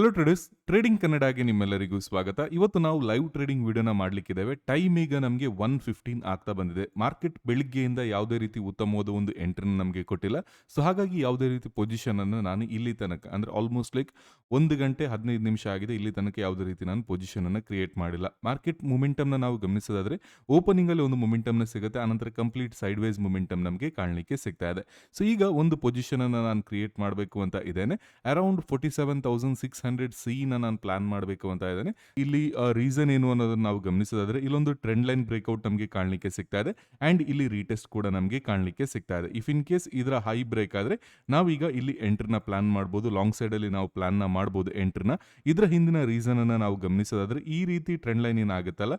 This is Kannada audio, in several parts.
ಹಲೋ ಟ್ರೇಡರ್ಸ್ ಟ್ರೇಡಿಂಗ್ ಕನ್ನಡಗೆ ನಿಮ್ಮೆಲ್ಲರಿಗೂ ಸ್ವಾಗತ. ಇವತ್ತು ನಾವು ಲೈವ್ ಟ್ರೇಡಿಂಗ್ ವಿಡಿಯೋನ ಮಾಡ್ಲಿಕ್ಕಿದ್ದೇವೆ. ಟೈಮ್ ಈಗ ನಮಗೆ ಒನ್ ಫಿಫ್ಟೀನ್ ಆಗ್ತಾ ಬಂದಿದೆ. ಮಾರ್ಕೆಟ್ ಬೆಳಿಗ್ಗೆಯಿಂದ ಯಾವುದೇ ರೀತಿ ಉತ್ತಮವಾದ ಒಂದು ಎಂಟ್ರಿನ ನಮಗೆ ಕೊಟ್ಟಿಲ್ಲ. ಸೊ ಹಾಗಾಗಿ ಯಾವುದೇ ರೀತಿ ಪೊಸಿಷನ್ ಅನ್ನು ನಾನು ಇಲ್ಲಿ ತನಕ, ಅಂದರೆ ಆಲ್ಮೋಸ್ಟ್ ಲೈಕ್ ಒಂದು ಗಂಟೆ ಹದಿನೈದು ನಿಮಿಷ ಆಗಿದೆ. ಇಲ್ಲಿ ತನಕ ಯಾವುದೇ ರೀತಿ ನಾನು ಪೊಸಿಷನ್ ಅನ್ನು ಕ್ರಿಯೇಟ್ ಮಾಡಿಲ್ಲ. ಮಾರ್ಕೆಟ್ ಮೂಮೆಂಟಮ್ನ ನಾವು ಗಮನಿಸೋದಾದ್ರೆ ಓಪನಿಂಗ್ ಅಲ್ಲಿ ಒಂದು ಮೊಮೆಂಟಮ್ನ ಸಿಗುತ್ತೆ. ಆನಂತರ ಕಂಪ್ಲೀಟ್ ಸೈಡ್ ವೈಸ್ ಮೊಮೆಂಟಮ್ ನಮಗೆ ಕಾಣಲಿಕ್ಕೆ ಸಿಗ್ತಾ ಇದೆ. ಸೊ ಈಗ ಒಂದು ಪೊಸಿಷನ್ ಅನ್ನು ನಾನು ಕ್ರಿಯೇಟ್ ಮಾಡಬೇಕು ಅಂತ ಇದ್ದೇನೆ. Around forty seven thousand six hundred ಸಿನ ನಾನು ಪ್ಲಾನ್ ಮಾಡಬೇಕು ಅಂತ ಇದ್ದಾನೆ. ಇಲ್ಲಿ ರೀಸನ್ ಏನು ಅನ್ನೋದನ್ನ ನಾವು ಗಮನಿಸೋದಾದ್ರೆ, ಇಲ್ಲೊಂದು ಟ್ರೆಂಡ್ ಲೈನ್ ಬ್ರೇಕ್ಔಟ್ ನಮಗೆ ಕಾಣಲಿಕ್ಕೆ ಸಿಗ್ತಾ ಇದೆ. ಅಂಡ್ ಇಲ್ಲಿ ರೀಟೆಸ್ಟ್ ಕೂಡ ನಮಗೆ ಕಾಣಲಿಕ್ಕೆ ಸಿಗ್ತಾ ಇದೆ. ಇಫ್ ಇನ್ ಕೇಸ್ ಇದರ ಹೈ ಬ್ರೇಕ್ ಆದ್ರೆ, ನಾವೀಗ ಇಲ್ಲಿ ಎಂಟ್ರಿನ ಪ್ಲಾನ್ ಮಾಡ್ಬೋದು. ಲಾಂಗ್ ಸೈಡ್ ಅಲ್ಲಿ ನಾವು ಪ್ಲಾನ್ನ ಮಾಡ್ಬೋದು ಎಂಟ್ರಿನ ಇದರ ಹಿಂದಿನ ರೀಸನ್ ಅನ್ನ ನಾವು ಗಮನಿಸೋದಾದ್ರೆ, ಈ ರೀತಿ ಟ್ರೆಂಡ್ ಲೈನ್ ಏನಾಗುತ್ತಲ್ಲ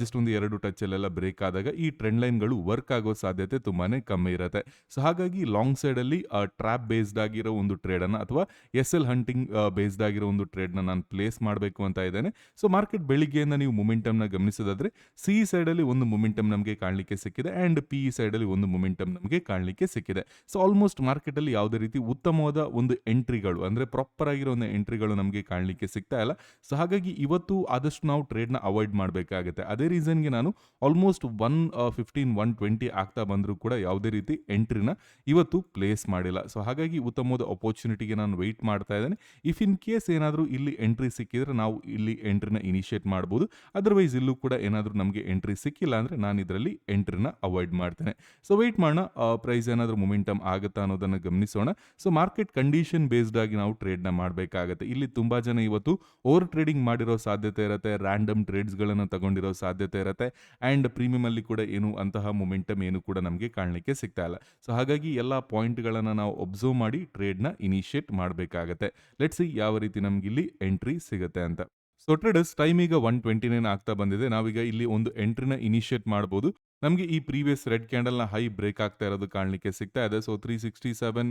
ಜಸ್ಟ್ ಒಂದು ಎರಡು ಟಚ್ ಅಲ್ಲೆಲ್ಲ ಬ್ರೇಕ್ ಆದಾಗ ಈ ಟ್ರೆಂಡ್ ಲೈನ್ಗಳು ವರ್ಕ್ ಆಗೋ ಸಾಧ್ಯತೆ ತುಂಬಾನೇ ಕಮ್ಮಿ ಇರುತ್ತೆ. ಸೊ ಹಾಗಾಗಿ ಲಾಂಗ್ ಸೈಡ್ ಅಲ್ಲಿ ಟ್ರ್ಯಾಪ್ ಬೇಸ್ಡ್ ಆಗಿರೋ ಒಂದು ಟ್ರೇಡ್ ಅನ್ನ, ಅಥವಾ ಎಸ್ ಎಲ್ ಹಂಟಿಂಗ್ ಬೇಸ್ಡ್ ಆಗಿರೋ ಒಂದು ಟ್ರೇಡ್ನ ನಾನು ಪ್ಲೇಸ್ ಮಾಡಬೇಕು ಅಂತ ಇದ್ದೇನೆ. ಸೊ, ಮಾರ್ಕೆಟ್ ಬೆಳಿಗ್ಗೆಯಿಂದ ನೀವು ಮುಮೆಂಟಮ್ನ ಗಮನಿಸೋದಾದ್ರೆ, ಸಿ ಸೈಡ್ ಅಲ್ಲಿ ಒಂದು ಮೊಮೆಂಟಮ್ ನಮಗೆ ಕಾಣಲಿಕ್ಕೆ ಸಿಕ್ಕಿದೆ ಅಂಡ್ ಪಿ ಸೈಡ್ ಅಲ್ಲಿ ಒಂದು ಮೊಮೆಂಟಮ್ ನಮಗೆ ಕಾಣಲಿಕ್ಕೆ ಸಿಕ್ಕಿದೆ. ಸೊ, ಆಲ್ಮೋಸ್ಟ್ ಮಾರ್ಕೆಟ್ ಅಲ್ಲಿ ಯಾವುದೇ ರೀತಿ ಉತ್ತಮವಾದ ಒಂದು ಎಂಟ್ರಿಗಳು, ಅಂದ್ರೆ ಪ್ರಾಪರ್ ಆಗಿರೋ ಒಂದು ಎಂಟ್ರಿಗಳು ನಮಗೆ ಕಾಣಲಿಕ್ಕೆ ಸಿಗ್ತಾ ಇಲ್ಲ. ಸೊ, ಹಾಗಾಗಿ ಇವತ್ತು ಆದಷ್ಟು ನಾವು ಟ್ರೇಡ್ನ ಅವಾಯ್ಡ್ ಮಾಡಬೇಕಾಗುತ್ತೆ. ಅದೇ ರೀಸನ್ಗೆ ನಾನು almost one fifteen, one twenty ಆಗ್ತಾ ಬಂದರೂ ಕೂಡ ಯಾವುದೇ ರೀತಿ ಎಂಟ್ರಿನ ಇವತ್ತು ಪ್ಲೇಸ್ ಮಾಡಿಲ್ಲ. ಸೊ, ಹಾಗಾಗಿ ಉತ್ತಮವಾದ ಅಪರ್ಚುನಿಟಿಗೆ ನಾನು ವೆಯ್ಟ್ ಮಾಡ್ತಾ ಇದ್ದೇನೆ. ಇಫ್ ಇನ್ ಕೇಸ್ ಏನಾದರೂ ಇಲ್ಲಿ ಎಂಟ್ರಿ ಸಿಕ್ಕಿದ್ರೆ ನಾವು ಇಲ್ಲಿ ಎಂಟ್ರಿನ ಇನಿಷಿಯೇಟ್ ಮಾಡ್ಬೋದು. ಅದರ್ವೈಸ್ ಇಲ್ಲೂ ಕೂಡ ಏನಾದರೂ ನಮಗೆ ಎಂಟ್ರಿ ಸಿಕ್ಕಿಲ್ಲ ಅಂದರೆ ನಾನು ಇದರಲ್ಲಿ ಎಂಟ್ರಿನ ಅವಾಯ್ಡ್ ಮಾಡ್ತೇನೆ. ಸೊ ವೆಯ್ಟ್ ಮಾಡೋಣ ಪ್ರೈಸ್ ಏನಾದರೂ ಮೊಮೆಂಟಮ್ ಆಗುತ್ತಾ ಅನ್ನೋದನ್ನು ಗಮನಿಸೋಣ. ಸೊ ಮಾರ್ಕೆಟ್ ಕಂಡೀಷನ್ ಬೇಸ್ಡ್ ಆಗಿ ನಾವು ಟ್ರೇಡ್ನ ಮಾಡಬೇಕಾಗತ್ತೆ. ಇಲ್ಲಿ ತುಂಬ ಜನ ಇವತ್ತು ಓವರ್ ಟ್ರೇಡಿಂಗ್ ಮಾಡಿರೋ ಸಾಧ್ಯತೆ ಇರುತ್ತೆ ರ್ಯಾಂಡಮ್ ಟ್ರೇಡ್ಸ್ಗಳನ್ನು ತಗೊಂಡಿರೋ ಸಾಧ್ಯತೆ ಇರುತ್ತೆ ಆ್ಯಂಡ್ ಪ್ರೀಮಿಯಮ್ ಅಲ್ಲಿ ಕೂಡ ಏನು ಅಂತಹ ಮೊಮೆಂಟಮ್ ಏನು ಕೂಡ ನಮಗೆ ಕಾಣಲಿಕ್ಕೆ ಸಿಗ್ತಾ ಇಲ್ಲ. ಸೊ ಹಾಗಾಗಿ ಎಲ್ಲ ಪಾಯಿಂಟ್ಗಳನ್ನು ನಾವು ಒಬ್ಸರ್ವ್ ಮಾಡಿ ಟ್ರೇಡ್ನ ಇನಿಷಿಯೇಟ್ ಮಾಡಬೇಕಾಗತ್ತೆ. ಲೆಟ್ಸ್ ಯಾವ ರೀತಿ ನಮ್ಗೆ ಇಲ್ಲಿ ಎಂಟ್ರಿ ಸಿಗುತ್ತೆ ಅಂತ. ಸೊ ಟ್ರೇಡರ್ಸ್ ಟೈಮ್ ಈಗ ಒನ್ ಟ್ವೆಂಟಿ ನೈನ್ ಆಗ್ತಾ ಬಂದಿದೆ. ನಾವೀಗ ಇಲ್ಲಿ ಒಂದು ಎಂಟ್ರಿನ ಇನಿಷಿಯೇಟ್ ಮಾಡ್ಬೋದು. ನಮಗೆ ಈ ಪ್ರೀವಿಯಸ್ ರೆಡ್ ಕ್ಯಾಂಡಲ್ನ ಹೈ ಬ್ರೇಕ್ ಆಗ್ತಾ ಇರೋದು ಕಾಣಲಿಕ್ಕೆ ಸಿಗ್ತಾ ಇದೆ. So three sixty seven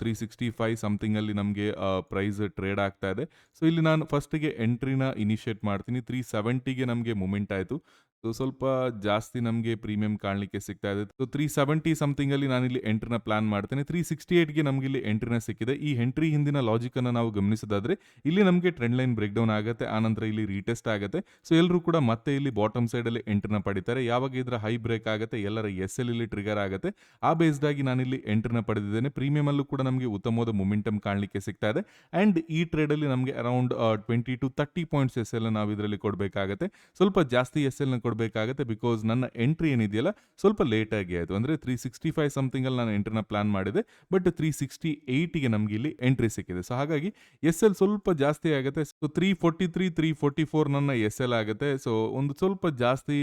three sixty five ಸಮಥಿಂಗಲ್ಲಿ ನಮಗೆ ಪ್ರೈಸ್ ಟ್ರೇಡ್ ಆಗ್ತಾ ಇದೆ. ಸೊ ಇಲ್ಲಿ ನಾನು ಫಸ್ಟಿಗೆ ಎಂಟ್ರಿನ ಇನಿಷಿಯೇಟ್ ಮಾಡ್ತೀನಿ. ತ್ರೀ ಸೆವೆಂಟಿಗೆ ನಮಗೆ ಮೂಮೆಂಟ್ ಆಯಿತು. ಸೊ ಸ್ವಲ್ಪ ಜಾಸ್ತಿ ನಮಗೆ ಪ್ರೀಮಿಯಂ ಕಾಣಲಿಕ್ಕೆ ಸಿಗ್ತಾ ಇದೆ. ಸೊ ತ್ರೀ ಸೆವೆಂಟಿ ಸಮಥಿಂಗ್ ಅಲ್ಲಿ ನಾನು ಇಲ್ಲಿ ಎಂಟ್ರಿನ ಪ್ಲಾನ್ ಮಾಡ್ತೇನೆ. ತ್ರೀ ಸಿಕ್ಸ್ಟಿ ಏಟ್ಗೆ ನಮಗೆ ಇಲ್ಲಿ ಎಂಟ್ರಿನ ಸಿಕ್ಕಿದೆ. ಈ ಎಂಟ್ರಿ ಹಿಂದಿನ ಲಾಜಿಕ್ ಅನ್ನು ನಾವು ಗಮನಿಸೋದಾದ್ರೆ, ಇಲ್ಲಿ ನಮಗೆ ಟ್ರೆಂಡ್ ಲೈನ್ ಬ್ರೇಕ್ ಡೌನ್ ಆಗುತ್ತೆ ಆನಂತರ ಇಲ್ಲಿ ರೀಟೆಸ್ಟ್ ಆಗುತ್ತೆ. ಸೊ ಎಲ್ಲರೂ ಕೂಡ ಮತ್ತೆ ಇಲ್ಲಿ ಬಾಟಮ್ ಸೈಡ್ ಅಲ್ಲಿ ಎಂಟ್ರಿನ ಪಡಿತಾರೆ. ಯಾವಾಗ ಇದರ ಹೈ ಬ್ರೇಕ್ ಆಗುತ್ತೆ, ಎಲ್ಲರ ಎಸ್ ಎಲ್ ಇಲ್ಲಿ ಟ್ರಿಗರ್ ಆಗುತ್ತೆ. ಆ ಬೇಸ್ಡ್ ಆಗಿ ನಾನು ಇಲ್ಲಿ ಎಂಟ್ರಿನ ಪಡೆದಿದ್ದೇನೆ. ಪ್ರೀಮಿಯಂ ಅಲ್ಲೂ ಕೂಡ ನಮಗೆ ಉತ್ತಮವಾದ ಮೊಮೆಂಟಮ್ ಕಾಣಲಿಕ್ಕೆ ಸಿಗ್ತಾ ಇದೆ. ಅಂಡ್ ಈ ಟ್ರೇಡ್ ಅಲ್ಲಿ ನಮಗೆ around twenty to thirty points S L ನಾವು ಇದರಲ್ಲಿ ಕೊಡಬೇಕಾಗತ್ತೆ. ಸ್ವಲ್ಪ ಜಾಸ್ತಿ ಎಸ್ ಎಲ್ನ ಕೊಡಬೇಕಾಗತ್ತೆ ಬಿಕಾಸ್ ನನ್ನ ಎಂಟ್ರಿ ಏನಿದೆಯಲ್ಲ, ಸ್ವಲ್ಪ ಲೇಟಾಗಿ ಆಯಿತು. ಅಂದರೆ ತ್ರೀ ಸಿಕ್ಸ್ಟಿ ಫೈವ್ ಸಮಥಿಂಗಲ್ಲಿ ನಾನು ಎಂಟ್ರಿನ ಪ್ಲಾನ್ ಮಾಡಿದೆ ಬಟ್ ತ್ರೀ ಸಿಕ್ಸ್ಟಿ ಏಯ್ಟಿಗೆ ನಮಗೆ ಇಲ್ಲಿ ಎಂಟ್ರಿ ಸಿಕ್ಕಿದೆ. ಸೊ ಹಾಗಾಗಿ ಎಸ್ ಎಲ್ ಸ್ವಲ್ಪ ಜಾಸ್ತಿ ಆಗುತ್ತೆ. So three forty three three forty four ನನ್ನ ಎಸ್ ಎಲ್ ಆಗುತ್ತೆ. ಸೊ ಒಂದು ಸ್ವಲ್ಪ ಜಾಸ್ತಿ